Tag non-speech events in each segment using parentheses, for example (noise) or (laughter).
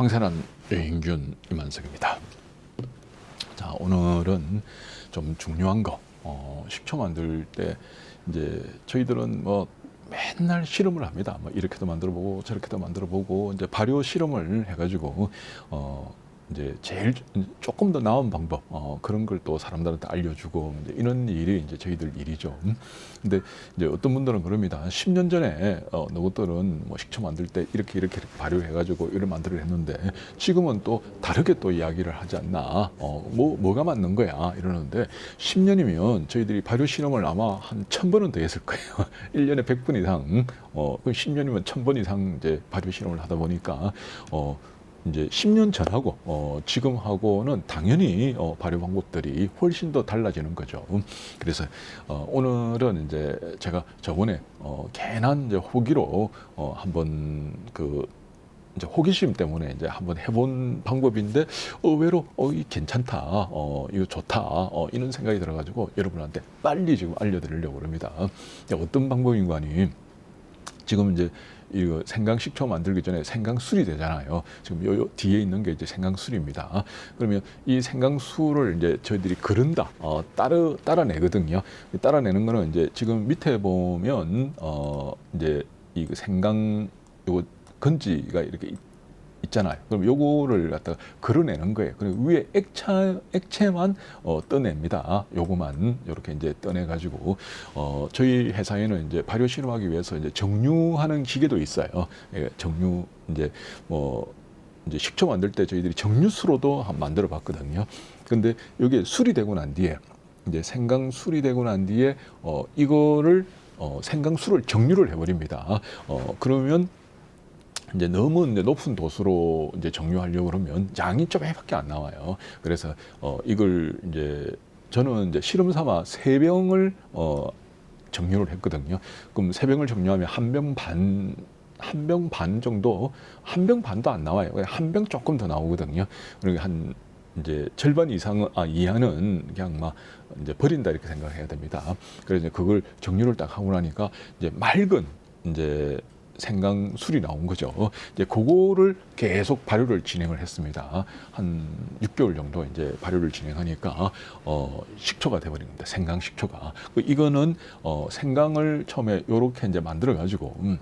황산한 여행균 이만석입니다. 자 오늘은 좀 중요한 거 어, 식초 만들 때 이제 저희들은 뭐 맨날 실험을 합니다. 뭐 이렇게도 만들어 보고 저렇게도 만들어 보고 이제 발효 실험을 해가지고 어 이제 제일 조금 더 나은 방법 어 그런 걸 또 사람들한테 알려주고 이런 일이 이제 저희들 일이죠. 음. 근데 이제 어떤 분들은 그럽니다. 10년 전에 어 너것들은 뭐 식초 만들 때 이렇게 이렇게 발효해가지고 이런 만들어 했는데 지금은 또 다르게 또 이야기를 하지 않나. 어 뭐 뭐가 맞는 거야 이러는데 10년이면 저희들이 발효 실험을 아마 한천 번은 더 했을 거예요. (laughs) 1년에 100번 이상 어 10년이면 천번 이상 이제 발효 실험을 하다 보니까 어 이제 10년 전하고 어, 지금하고는 당연히 어, 발효 방법들이 훨씬 더 달라지는 거죠. 음, 그래서 어, 오늘은 이제 제가 저번에 어, 괜한 이제 호기로 어, 한번 그 이제 호기심 때문에 이제 한번 해본 방법인데 의외로 어, 이 괜찮다, 어, 이거 좋다, 어, 이런 생각이 들어가지고 여러분한테 빨리 지금 알려드리려고 합니다. 어떤 방법인가 하니 지금 이제 이거 생강 식초 만들기 전에 생강술이 되잖아요. 지금 요, 요 뒤에 있는 게 이제 생강술입니다. 그러면 이 생강술을 이제 저희들이 그른다, 어, 따라 따라내거든요. 이 따라내는 거는 이제 지금 밑에 보면 어 이제 이 생강 요 건지가 이렇게 있- 있잖아요. 그럼 요거를 갖다가 그려내는 거예요. 그리고 위에 액체, 액체만 어, 떠냅니다. 요거만 이렇게 이제 떠내가지고 어, 저희 회사에는 이제 발효 실험하기 위해서 이제 정류하는 기계도 있어요. 예, 정류 이제 뭐 이제 식초 만들 때 저희들이 정류수로도 한 만들어 봤거든요. 근데 이게 술이 되고 난 뒤에 이제 생강술이 되고 난 뒤에 어, 이거를 어, 생강술을 정류를 해버립니다. 어, 그러면 이제 너무 이제 높은 도수로 이제 정류하려고 그러면 양이 좀 해밖에 안 나와요. 그래서 어 이걸 이제 저는 이제 실험 삼아 세 병을 어 정류를 했거든요. 그럼 세 병을 정류하면 한 병 반, 한 병 반 정도, 한 병 반도 안 나와요. 한 병 조금 더 나오거든요. 그러니까 한 이제 절반 이상은 아 이하는 그냥 막 이제 버린다 이렇게 생각해야 됩니다. 그래서 이제 그걸 정류를 딱 하고 나니까 이제 맑은 이제 생강술이 나온 거죠. 이제 그거를 계속 발효를 진행을 했습니다. 한 6개월 정도 이제 발효를 진행하니까 어 식초가 돼버린 겁니다. 생강 식초가. 그 이거는 어 생강을 처음에 요렇게 이제 만들어 가지고 음,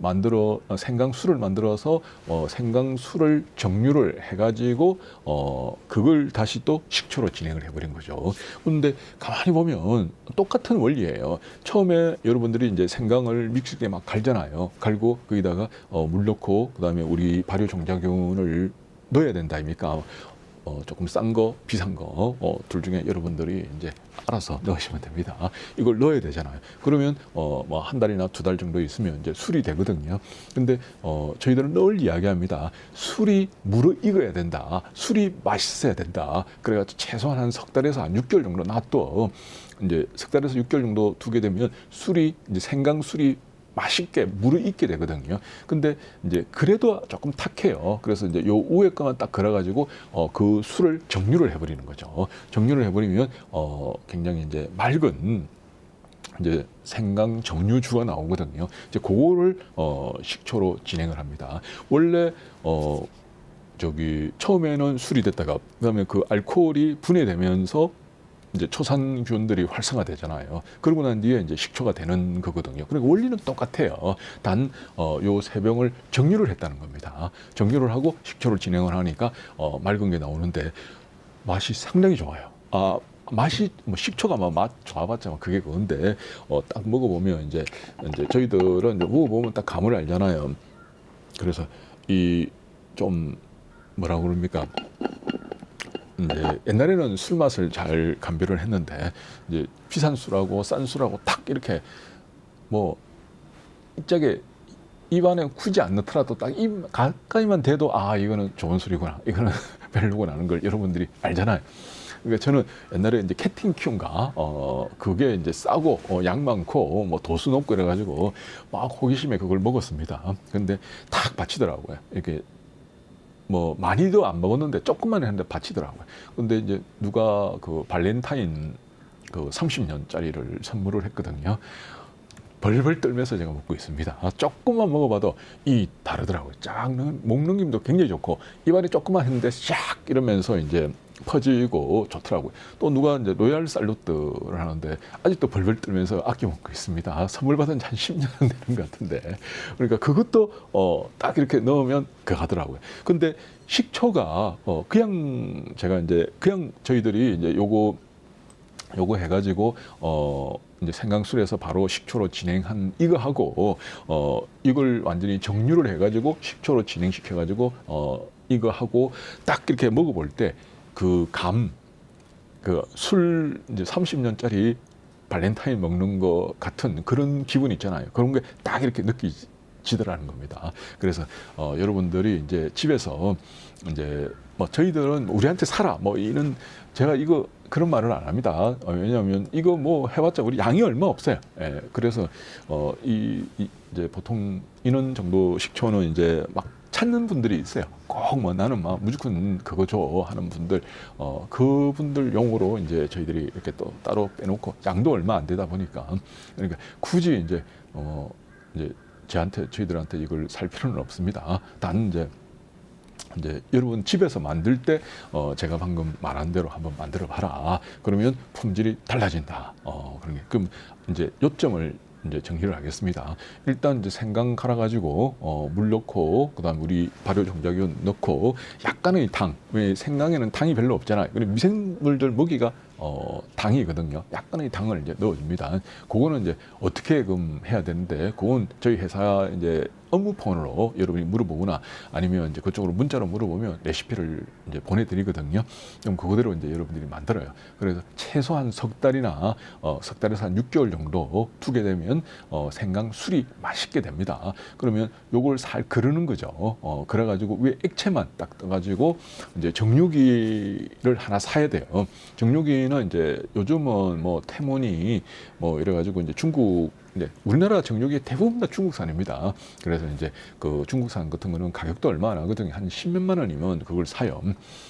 만들어 어, 생강술을 만들어서 어 생강술을 정류를 해가지고 어 그걸 다시 또 식초로 진행을 해버린 거죠. 근데 가만히 보면 똑같은 원리예요. 처음에 여러분들이 이제 생강을 믹서기에 막 갈잖아요. 갈고 거기다가 어, 물 넣고 그다음에 우리 발효 종자균을 넣어야 된다 아닙니까? 어, 조금 싼 거, 비싼 거, 어, 둘 중에 여러분들이 이제 알아서 넣으시면 됩니다. 이걸 넣어야 되잖아요. 그러면, 어, 뭐, 한 달이나 두 달 정도 있으면 이제 술이 되거든요. 근데, 어, 저희들은 늘 이야기합니다. 술이 물어 익어야 된다. 술이 맛있어야 된다. 그래가지고 최소한 한 석 달에서 한 6개월 정도 놔둬. 이제 석 달에서 6개월 정도 두게 되면 술이, 이제 생강 술이 맛있게 무르익게 되거든요. 근데 이제 그래도 조금 탁해요. 그래서 이제 요 위에 거만 딱 걸어가지고 어 그 술을 정류를 해버리는 거죠. 정류를 해버리면 어 굉장히 이제 맑은 이제 생강 정류주가 나오거든요. 이제 그거를 어 식초로 진행을 합니다. 원래 어 저기 처음에는 술이 됐다가 그다음에 그 알코올이 분해되면서 이제 초산균들이 활성화되잖아요. 그러고 난 뒤에 이제 식초가 되는 거거든요. 그리고 원리는 똑같아요. 단, 어, 요세 병을 정류를 했다는 겁니다. 정류를 하고 식초를 진행을 하니까, 어, 맑은 게 나오는데 맛이 상당히 좋아요. 아, 맛이, 뭐 식초가 막맛 좋아봤자 그게 그건데, 어, 딱 먹어보면 이제, 이제 저희들은 이제 먹어보면 딱 감을 알잖아요. 그래서 이 좀 뭐라고 그럽니까? 이제 옛날에는 술 맛을 잘 감별을 했는데 이제 비싼 술하고 싼 술하고 탁 이렇게 뭐 입짝에 입안에 굳이 안 넣더라도 딱 입 가까이만 대도 아 이거는 좋은 술이구나 이거는 (laughs) 별로구나 하는 걸 여러분들이 알잖아요. 그러니까 저는 옛날에 이제 캐팅 큐인가 어 그게 이제 싸고 어, 양 많고 뭐 도수 높고 이래가지고 막 호기심에 그걸 먹었습니다. 근데 딱 받치더라고요. 이렇게 뭐 많이도 안 먹었는데 조금만 했는데 바치더라고요. 근데 이제 누가 그 발렌타인 그 30년짜리를 선물을 했거든요. 벌벌 떨면서 제가 먹고 있습니다. 아, 조금만 먹어봐도 이 다르더라고요. 쫙 목 넘김도 굉장히 좋고 입안이 조금만 했는데 샥 이러면서 이제 퍼지고 좋더라고요. 또 누가 이제 로얄 살루트를 하는데 아직도 벌벌 떨면서 아껴 먹고 있습니다. 아, 선물 받은 지 한 10년 되는 것 같은데. 그러니까 그것도 어, 딱 이렇게 넣으면 그 하더라고요. 근데 식초가 어, 그냥 제가 이제 그냥 저희들이 이제 요거 요거 해가지고 어 이제 생강술에서 바로 식초로 진행한 이거 하고 어 이걸 완전히 정류를 해가지고 식초로 진행시켜가지고 어 이거 하고 딱 이렇게 먹어볼 때 그 감 그 술 이제 30년짜리 발렌타인 먹는 거 같은 그런 기분 있잖아요. 그런 게 딱 이렇게 느끼 지더라는 겁니다. 그래서 어, 여러분들이 이제 집에서 이제 뭐 저희들은 우리한테 사라 뭐 이런 제가 이거 그런 말을 안 합니다. 어, 왜냐하면 이거 뭐 해봤자 우리 양이 얼마 없어요. 예, 그래서 어, 이, 이 이제 보통 이런 정도 식초는 이제 막 찾는 분들이 있어요. 꼭 뭐 나는 막 무조건 그거 줘 하는 분들, 어, 그분들 용으로 이제 저희들이 이렇게 또 따로 빼놓고 양도 얼마 안 되다 보니까 그러니까 굳이 이제 어, 이제 저한테 저희들한테 이걸 살 필요는 없습니다. 단 이제 이제 여러분 집에서 만들 때 어, 제가 방금 말한 대로 한번 만들어 봐라. 그러면 품질이 달라진다. 어, 그런 게 그럼 이제 요점을 이제 정리를 하겠습니다. 일단 이제 생강 갈아 가지고 어, 물 넣고 그다음 우리 발효 종자균 넣고 약간의 당. 왜 생강에는 당이 별로 없잖아요. 그리고 미생물들 먹이가 어, 당이거든요. 약간의 당을 이제 넣어줍니다. 그거는 이제 어떻게 금 해야 되는데, 그건 저희 회사 이제 업무폰으로 여러분이 물어보거나 아니면 이제 그쪽으로 문자로 물어보면 레시피를 이제 보내드리거든요. 그럼 그거대로 이제 여러분들이 만들어요. 그래서 최소한 석 달이나 어, 석 달에서 한 6개월 정도 두게 되면 어, 생강 술이 맛있게 됩니다. 그러면 요걸 살 그르는 거죠. 어, 그래가지고 위에 액체만 딱 떠가지고 이제 정류기를 하나 사야 돼요. 정류기 는 이제 요즘은 뭐 태문이 뭐 이래 가지고 이제 중국 이제 우리나라 정육이 대부분 다 중국산입니다. 그래서 이제 그 중국산 같은 거는 가격도 얼마 안 하거든요. 한 십몇만 원이면 그걸 사요.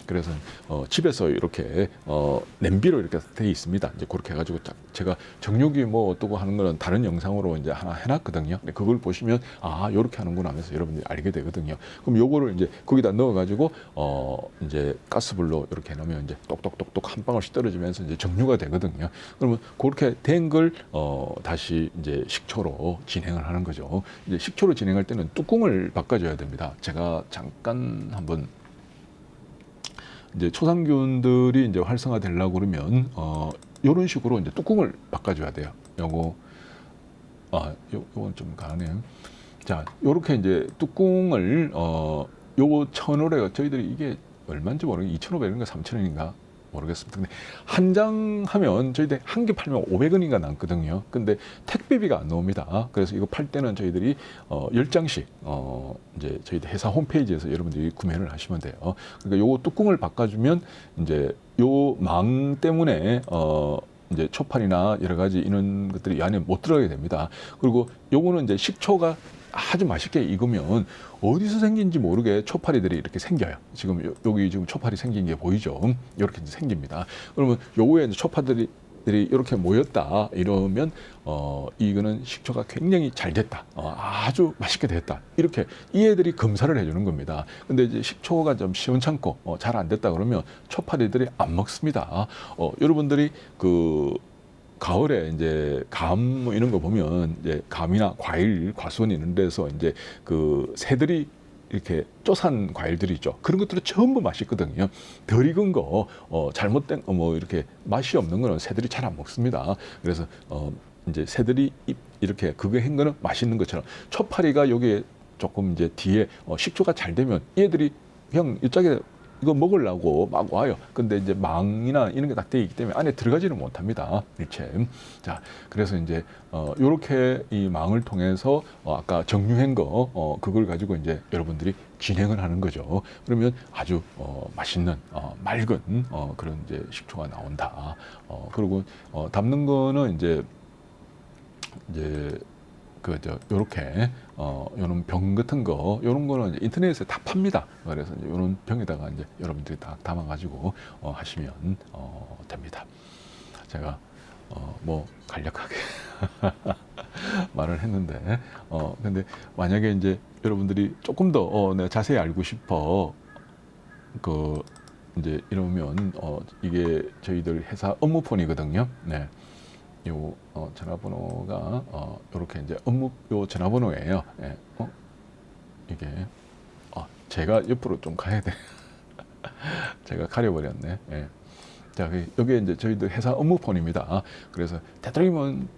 그래서 어 집에서 이렇게 어 냄비로 이렇게 돼 있습니다. 이제 그렇게 해가지고 딱 제가 정육이 뭐 어떠고 하는 거는 다른 영상으로 이제 하나 해놨거든요. 근데 그걸 보시면 아 요렇게 하는구나 하면서 여러분들이 알게 되거든요. 그럼 요거를 이제 거기다 넣어가지고 어 이제 가스불로 이렇게 해놓으면 이제 똑똑똑똑 한 방울씩 떨어지면서 이제 정류가 되거든요. 그러면 그렇게 된 걸 어 다시 이제 식초로 진행을 하는 거죠. 이제 식초로 진행할 때는 뚜껑을 바꿔줘야 됩니다. 제가 잠깐 한번 이제 초상균들이 이제 활성화되려고 그러면 어 요런 식으로 이제 뚜껑을 바꿔줘야 돼요. 요거 아 요, 요건 좀 가네요. 자 요렇게 이제 뚜껑을 어 요거 천원에 저희들이 이게 얼마인지 모르겠 2,500원인가 3,000원인가 모르겠습니다. 근데 한 장 하면 저희들 한 개 팔면 500원인가 남거든요. 근데 택배비가 안 나옵니다. 그래서 이거 팔 때는 저희들이 어 10장씩 어 이제 저희들 회사 홈페이지에서 여러분들이 구매를 하시면 돼요. 그러니까 요거 뚜껑을 바꿔 주면 이제 요 망 때문에 어 이제 초판이나 여러 가지 이런 것들이 이 안에 못 들어가게 됩니다. 그리고 요거는 이제 식초가 아주 맛있게 익으면 어디서 생긴지 모르게 초파리들이 이렇게 생겨요. 지금 요- 여기 지금 초파리 생긴 게 보이죠? 이렇게 생깁니다. 그러면 요거에 초파들이 들이 이렇게 모였다 이러면 어 이거는 식초가 굉장히 잘 됐다 어, 아주 맛있게 됐다 이렇게 이 애들이 검사를 해주는 겁니다 근데 이제 식초가 좀 시원찮고 어, 잘 안 됐다 그러면 초파리들이 안 먹습니다 어 여러분들이 그 가을에 이제 감 뭐 이런 거 보면 이제 감이나 과일, 과수원 이런 데서 이제 그 새들이 이렇게 쪼산 과일들이 있죠. 그런 것들은 전부 맛있거든요. 덜 익은 거, 어, 잘못된, 어, 뭐 이렇게 맛이 없는 거는 새들이 잘 안 먹습니다. 그래서 어, 이제 새들이 이- 이렇게 그거 한 거는 맛있는 것처럼 초파리가 여기에 조금 이제 뒤에 어, 식초가 잘 되면 얘들이 그냥 이쪽에 이거 먹으려고 막 와요. 근데 이제 망이나 이런 게딱돼 있기 때문에 안에 들어가지는 못합니다. 일체. 자, 그래서 이제 어 요렇게 이 망을 통해서 어 아까 정류한 거 어, 그걸 가지고 이제 여러분들이 진행을 하는 거죠. 그러면 아주 어 맛있는 어 맑은 어 그런 이제 식초가 나온다. 어 그리고 어 담는 거는 이제 이제 그저 요렇게 어 요런 병 같은 거 요런 거는 인터넷에 다 팝니다. 그래서 이제 요런 병에다가 이제 여러분들이 다 담아 가지고 어 하시면 어 됩니다. 제가 어, 뭐 간략하게 (laughs) 말을 했는데 어 근데 만약에 이제 여러분들이 조금 더 어, 내가 자세히 알고 싶어 그 이제 이러면 어 이게 저희들 회사 업무폰이거든요. 네. 요 어, 전화번호가 어 요렇게 이제 업무 요 전화번호예요. 예. 어 이게 아 제가 옆으로 좀 가야 돼. (laughs) 제가 가려버렸네. 예. 자, 그- 여기 이제 저희들 회사 업무폰입니다. 그래서 대통령은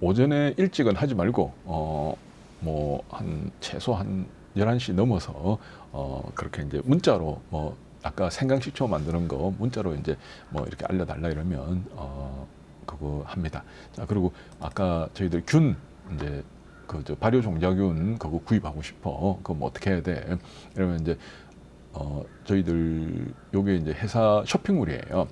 오전에 일찍은 하지 말고 어 뭐 한 최소 한 11시 넘어서 어 그렇게 이제 문자로 뭐 아까 생강식초 만드는 거 문자로 이제 뭐 이렇게 알려달라 이러면 어 그거 합니다. 자 그리고 아까 저희들 균 이제 그저 발효 종자균 그거 구입하고 싶어. 그거 뭐 어떻게 해야 돼? 이러면 이제 어 저희들 요게 이제 회사 쇼핑몰이에요.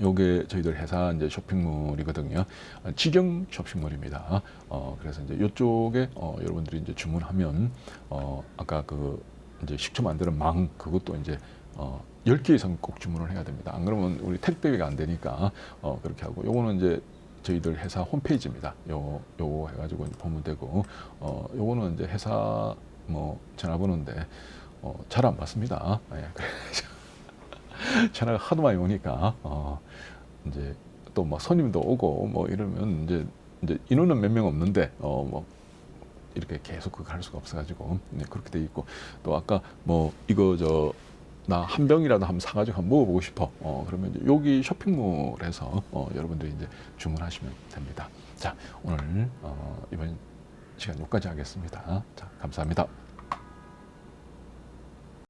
요게 저희들 회사 이제 쇼핑몰이거든요. 아, 직영 쇼핑몰입니다. 어 그래서 이제 요쪽에 어 여러분들이 이제 주문하면 어 아까 그 이제 식초 만드는 망 그것도 이제 어 10개 이상 꼭 주문을 해야 됩니다. 안 그러면 우리 택배가 안 되니까 어 그렇게 하고 요거는 이제 저희들 회사 홈페이지입니다. 요 요거 해 가지고 보면 되고 어 요거는 이제 회사 뭐 전화번호인데 어 잘 안 받습니다. 예. (laughs) 그래서 전화가 하도 많이 오니까 어 이제 또 막 손님도 오고 뭐 이러면 이제 이제 인원은 몇 명 없는데 어뭐 이렇게 계속 그거 할 수가 없어가지고 네, 그렇게 돼 있고 또 아까 뭐 이거 저 나 한 병이라도 한번 사가지고 한번 먹어보고 싶어. 어 그러면 여기 쇼핑몰에서 어 여러분들이 이제 주문하시면 됩니다. 자 오늘 어 이번 시간 여기까지 하겠습니다. 자 감사합니다.